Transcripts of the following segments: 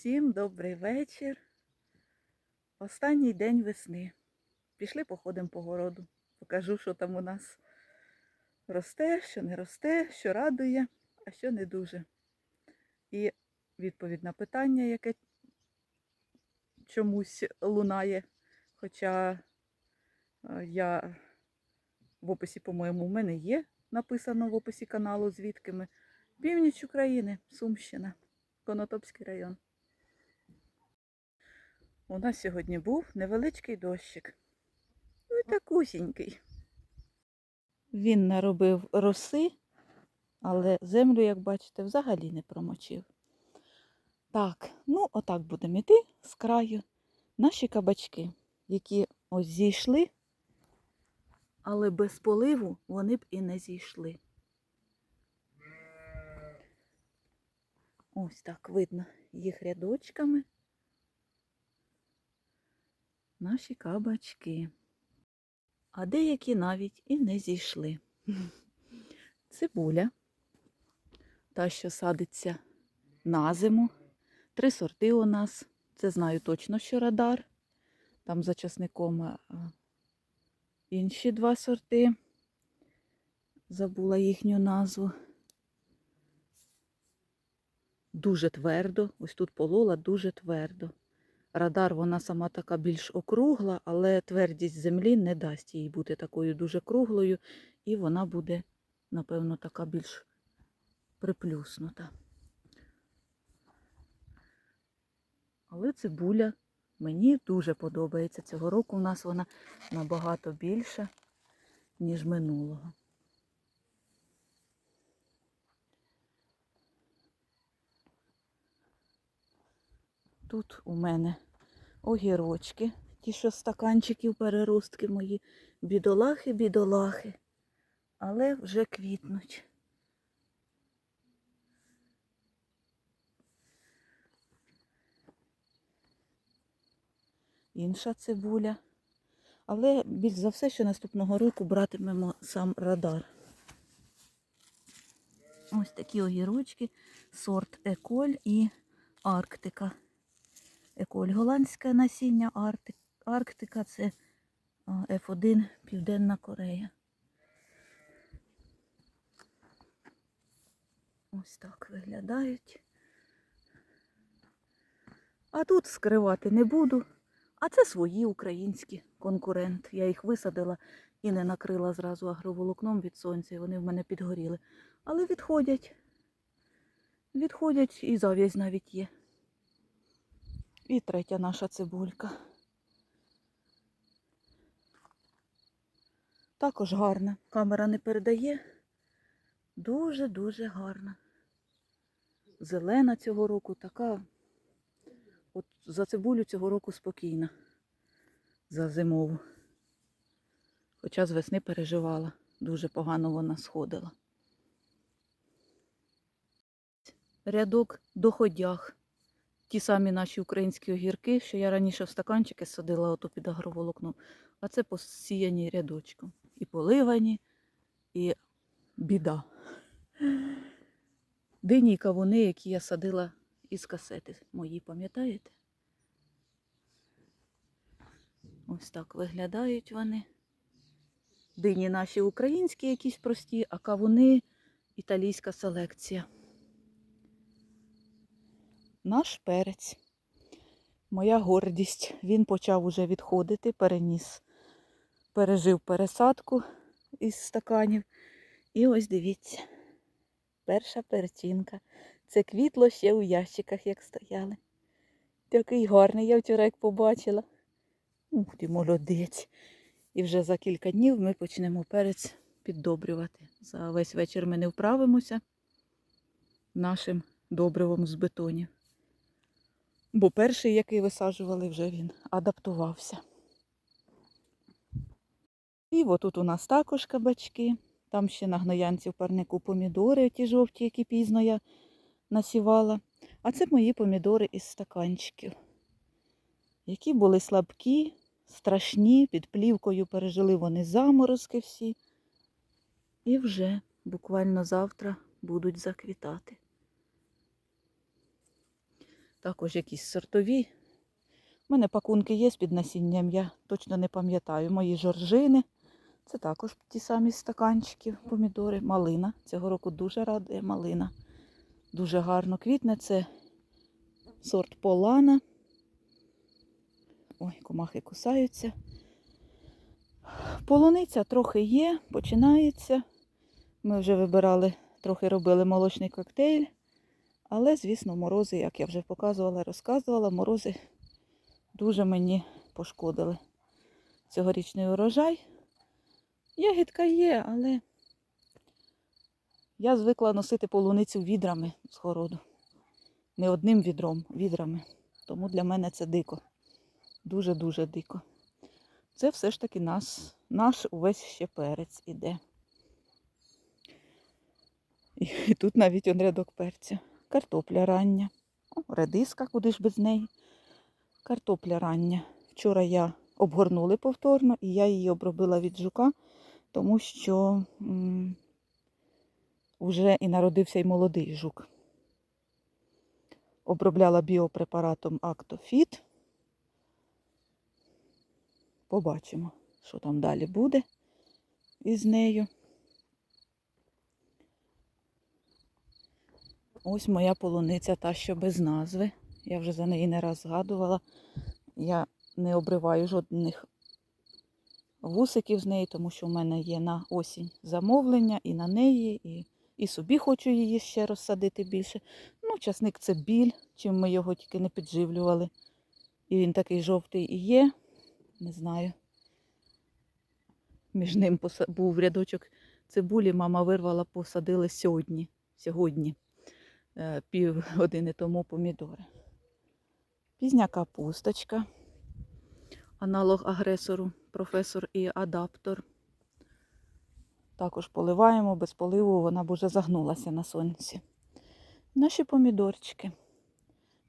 Всім добрий вечір. Останній день весни. Пішли походимо по городу. Покажу, що там у нас росте, що не росте, що радує, а що не дуже. І відповідь на питання, яке чомусь лунає. Хоча е, я в описі, по-моєму, в мене є написано в описі каналу, звідки ми. Північ України, Сумщина, Конотопський район. У нас сьогодні був невеличкий дощик. Ну такусінький. Він наробив роси, але землю, як бачите, взагалі не промочив. Так, ну отак будемо йти з краю. Наші кабачки, які ось зійшли, але без поливу вони б і не зійшли. Ось так видно їх рядочками. Наші кабачки. А деякі навіть і не зійшли. Цибуля, та, що садиться на зиму. Три сорти у нас. Це знаю точно, що радар. Там за часником інші два сорти. Забула їхню назву. Дуже твердо. Ось тут полола дуже твердо. Радар вона сама така більш округла, але твердість землі не дасть їй бути такою дуже круглою, і вона буде, напевно, така більш приплюснута. Але цибуля мені дуже подобається. Цього року у нас вона набагато більша, ніж минулого. Тут у мене огірочки, ті, що стаканчиків переростки мої, бідолахи, бідолахи, але вже квітнуть. Інша цибуля. Але більш за все, що наступного року братимемо сам радар. Ось такі огірочки, сорт Еколь і Арктика. Еколь голландське насіння, Арктика це а, F1 Південна Корея. Ось так виглядають. А тут скривати не буду. А це свої українські конкурент. Я їх висадила і не накрила зразу агроволокном від сонця, і вони в мене підгоріли. Але відходять. Відходять і зав'язь навіть є. І третя наша цибулька. Також гарна. Камера не передає. Дуже-дуже гарна. Зелена цього року така. От за цибулю цього року спокійна. За зимову. Хоча з весни переживала. Дуже погано вона сходила. Рядок доходях. Ті самі наші українські огірки, що я раніше в стаканчики садила ото під агроволокном. А це посіяні рядочком. І поливані, і біда. Дині і кавуни, які я садила із касети мої, пам'ятаєте? Ось так виглядають вони. Дині наші українські якісь прості, а кавуни італійська селекція. Наш перець. Моя гордість. Він почав уже відходити, переніс, пережив пересадку із стаканів. І ось дивіться, перша перцінка. Це квітло ще у ящиках, як стояли. Такий гарний, я вчора як побачила. Ух ти, молодець. І вже за кілька днів ми почнемо перець піддобрювати. За весь вечір ми не вправимося нашим добривом з бетонів. Бо перший, який висаджували, вже він адаптувався. І отут у нас також кабачки. Там ще на гноянці в парнику помідори, ті жовті, які пізно я насівала. А це мої помідори із стаканчиків, які були слабкі, страшні, під плівкою пережили вони заморозки всі. І вже буквально завтра будуть заквітати. Також якісь сортові. У мене пакунки є з-під насінням, я точно не пам'ятаю. Мої жоржини. Це також ті самі стаканчики, помідори. Малина. Цього року дуже радує малина. Дуже гарно квітне. Це сорт Полана. Ой, комахи кусаються. Полуниця трохи є, починається. Ми вже вибирали, трохи робили молочний коктейль. Але, звісно, морози, як я вже показувала, розказувала, морози дуже мені пошкодили. Цьогорічний урожай. Ягідка є, але я звикла носити полуницю відрами з городу. Не одним відром, відрами. Тому для мене це дико. Дуже-дуже дико. Це все ж таки нас, наш увесь ще перець іде. І, тут навіть он рядок перця. Картопля рання. Редиска, куди ж без неї. Картопля рання. Вчора я обгорнули повторно, і я її обробила від жука, тому що м, вже і народився й молодий жук. Обробляла біопрепаратом Актофіт. Побачимо, що там далі буде із нею. Ось моя полуниця, та, що без назви. Я вже за неї не раз згадувала. Я не обриваю жодних вусиків з неї, тому що в мене є на осінь замовлення і на неї, і, і собі хочу її ще розсадити більше. Ну, часник це біль, чим ми його тільки не підживлювали. І він такий жовтий і є. Не знаю. Між ним був рядочок цибулі, мама вирвала, посадили сьогодні. Сьогодні пів години тому помідори. Пізня капусточка, аналог агресору, професор і адаптор. Також поливаємо, без поливу вона б уже загнулася на сонці. Наші помідорчики.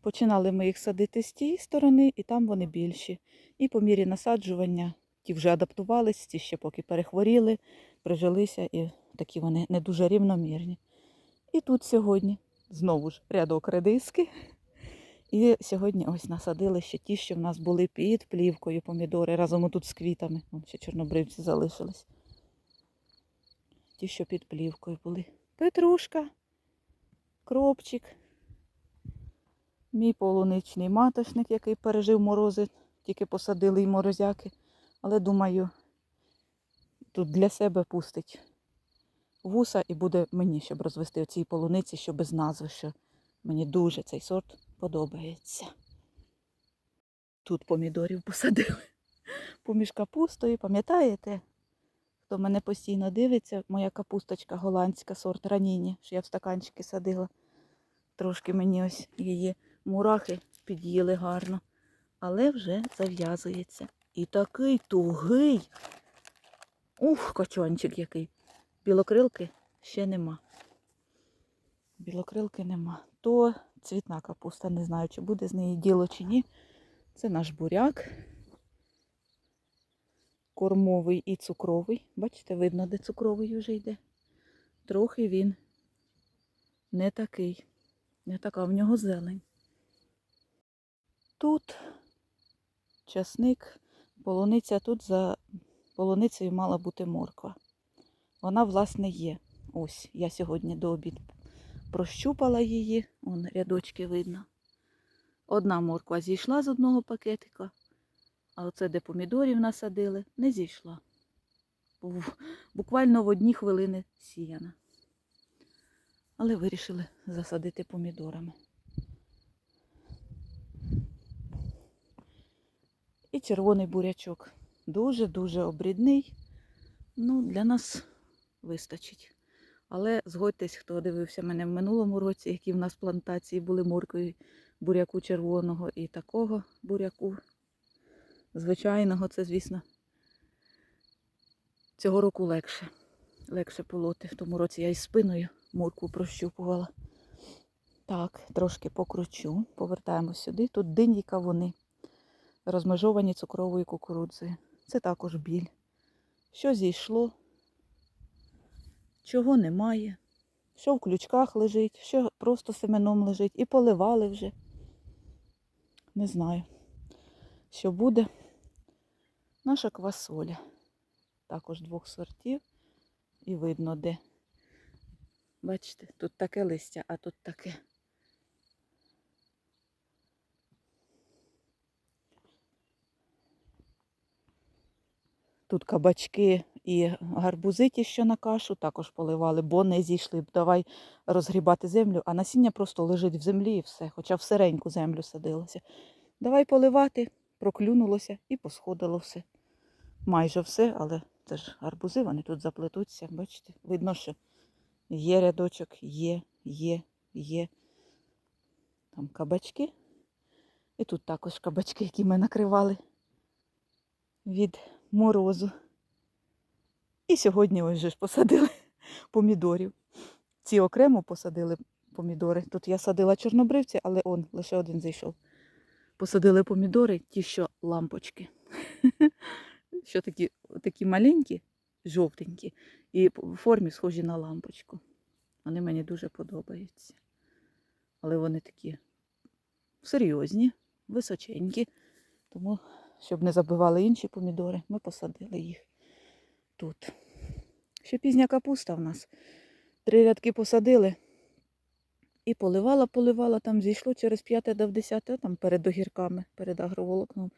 Починали ми їх садити з тієї сторони, і там вони більші. І по мірі насаджування ті вже адаптувались, ті ще поки перехворіли, прижилися, і такі вони не дуже рівномірні. І тут сьогодні знову ж рядок редиски. І сьогодні ось насадили ще ті, що в нас були під плівкою помідори разом тут з квітами. Вон ще чорнобривці залишились. Ті, що під плівкою були. Петрушка, кропчик, мій полуничний маточник, який пережив морози, тільки посадили й морозяки. Але думаю, тут для себе пустить вуса і буде мені, щоб розвести оцій полуниці, що без назви, що мені дуже цей сорт подобається. Тут помідорів посадили. Поміж капустою, пам'ятаєте? Хто мене постійно дивиться, моя капусточка голландська, сорт раніні, що я в стаканчики садила. Трошки мені ось її мурахи під'їли гарно. Але вже зав'язується. І такий тугий. Ух, качанчик який. Білокрилки ще нема. Білокрилки нема. То цвітна капуста, не знаю, чи буде з неї діло чи ні. Це наш буряк. Кормовий і цукровий. Бачите, видно, де цукровий вже йде. Трохи він не такий. Не така в нього зелень. Тут часник, полуниця тут за полуницею мала бути морква. Вона, власне, є. Ось, я сьогодні до обід прощупала її, вон рядочки видно. Одна морква зійшла з одного пакетика, а оце, де помідорів насадили, не зійшла. Буквально в одні хвилини сіяна. Але вирішили засадити помідорами. І червоний бурячок. Дуже-дуже обрідний. Ну, для нас вистачить. Але згодьтесь, хто дивився мене в минулому році, які в нас плантації були моркою буряку червоного і такого буряку. Звичайного, це, звісно, цього року легше. Легше полоти. В тому році я із спиною морку прощупувала. Так, трошки покручу. Повертаємось сюди. Тут дині кавуни, розмежовані цукровою кукурудзою. Це також біль. Що зійшло, чого немає, що в ключках лежить, що просто семеном лежить, і поливали вже. не знаю, що буде. Наша квасоля. Також двох сортів. І видно де. Бачите, тут таке листя, а тут таке. Тут кабачки і гарбузи ті, що на кашу, також поливали, бо не зійшли. б. Давай розгрібати землю, а насіння просто лежить в землі і все, хоча в сиреньку землю садилося. Давай поливати, проклюнулося і посходило все. Майже все, але це ж гарбузи, вони тут заплетуться. Бачите, видно, що є рядочок, є, є, є. Там кабачки. І тут також кабачки, які ми накривали від морозу. І сьогодні ось же ж посадили помідорів. Ці окремо посадили помідори. Тут я садила чорнобривці, але он лише один зайшов. Посадили помідори, ті, що лампочки. Що такі, такі маленькі, жовтенькі, і в формі схожі на лампочку. Вони мені дуже подобаються. Але вони такі серйозні, височенькі. Тому, щоб не забивали інші помідори, ми посадили їх тут. Ще пізня капуста в нас. Три рядки посадили і поливала, поливала, там зійшло через п'яте до десяте, там перед огірками, перед агроволокном.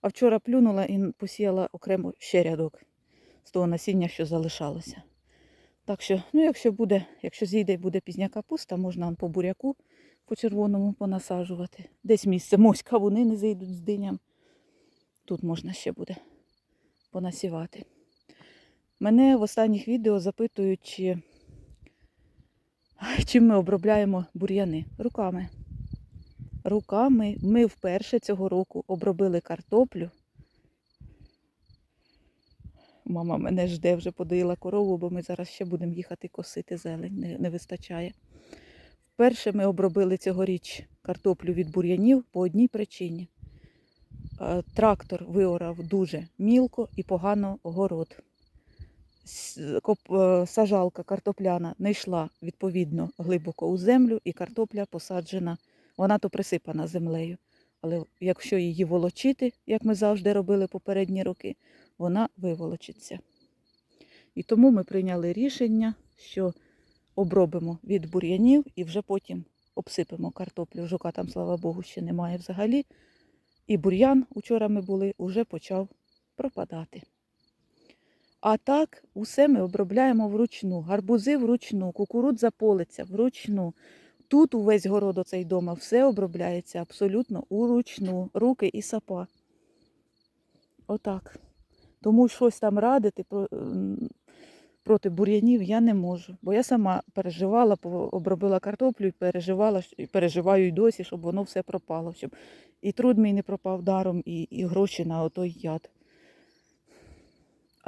А вчора плюнула і посіяла окремо ще рядок з того насіння, що залишалося. Так що, ну, якщо буде, якщо зійде і буде пізня капуста, можна по буряку по червоному понасаджувати. Десь місце мось кавуни не зійдуть з диням. Тут можна ще буде понасівати. Мене в останніх відео запитують, чи, чим ми обробляємо бур'яни. Руками. Руками ми вперше цього року обробили картоплю. Мама мене жде, вже подоїла корову, бо ми зараз ще будемо їхати косити зелень, не, не вистачає. Вперше ми обробили цьогоріч картоплю від бур'янів по одній причині. Е, Трактор виорав дуже мілко і погано город. Коп- е, Сажалка картопляна не йшла відповідно глибоко у землю, і картопля посаджена, вона то присипана землею. Але якщо її волочити, як ми завжди робили попередні роки, вона виволочиться. І тому ми прийняли рішення, що обробимо від бур'янів і вже потім обсипемо картоплю. Жука там, слава Богу, ще немає взагалі. І бур'ян, учора ми були, уже почав пропадати. А так, усе ми обробляємо вручну. Гарбузи вручну, кукурудза полиця вручну. Тут увесь город оцей дома все обробляється абсолютно уручну, руки і сапа. Отак. Тому щось там радити проти бур'янів я не можу. Бо я сама переживала, обробила картоплю і переживала, і переживаю й досі, щоб воно все пропало. Щоб і труд мій не пропав даром, і, і гроші на отой яд.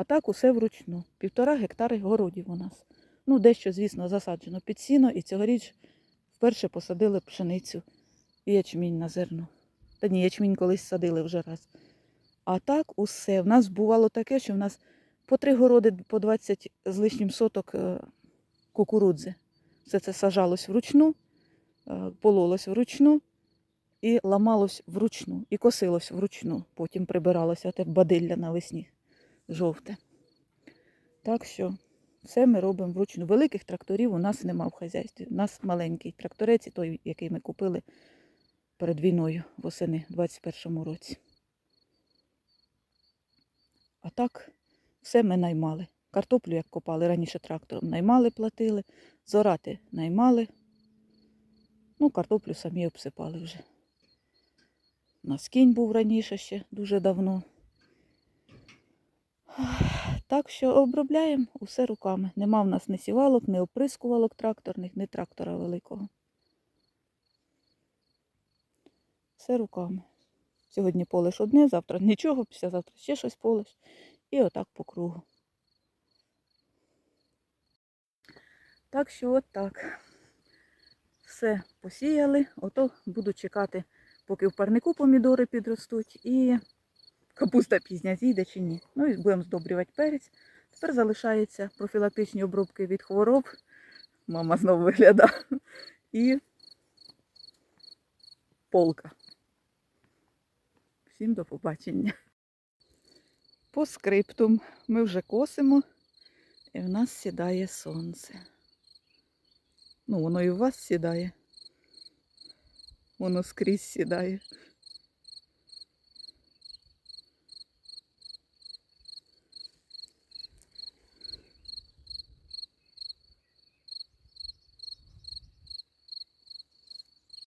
А так усе вручну. Півтора гектари городів у нас. Ну, дещо, звісно, засаджено під сіно, і цьогоріч вперше посадили пшеницю і ячмінь на зерно. Та ні, ячмінь колись садили вже раз. А так усе. В нас бувало таке, що в нас по три городи по 20 з лишнім соток е, кукурудзи. Все це сажалось вручну, е, пололось вручну і ламалось вручну, і косилось вручну. Потім прибиралося те бадилля навесні жовте. Так що все ми робимо вручну. Великих тракторів у нас нема в хазяйстві. У нас маленький тракторець, той, який ми купили перед війною восени в 21-му році. А так, все ми наймали. Картоплю, як копали раніше трактором, наймали, платили, зорати наймали. Ну, картоплю самі обсипали вже. У нас кінь був раніше ще дуже давно. Так що обробляємо усе руками. Нема в нас ні сівалок, ні оприскувалок тракторних, ні трактора великого. Все руками. Сьогодні полиш одне, завтра нічого, післязавтра ще щось полиш. І отак по кругу. Так що от так. Все посіяли. Ото буду чекати, поки в парнику помідори підростуть і капуста пізня зійде чи ні. Ну і будемо здобрювати перець. Тепер залишаються профілактичні обробки від хвороб. Мама знову виглядає. І полка. Всім до побачення. По скриптум ми вже косимо, і в нас сідає сонце. Ну, воно і у вас сідає. Воно скрізь сідає.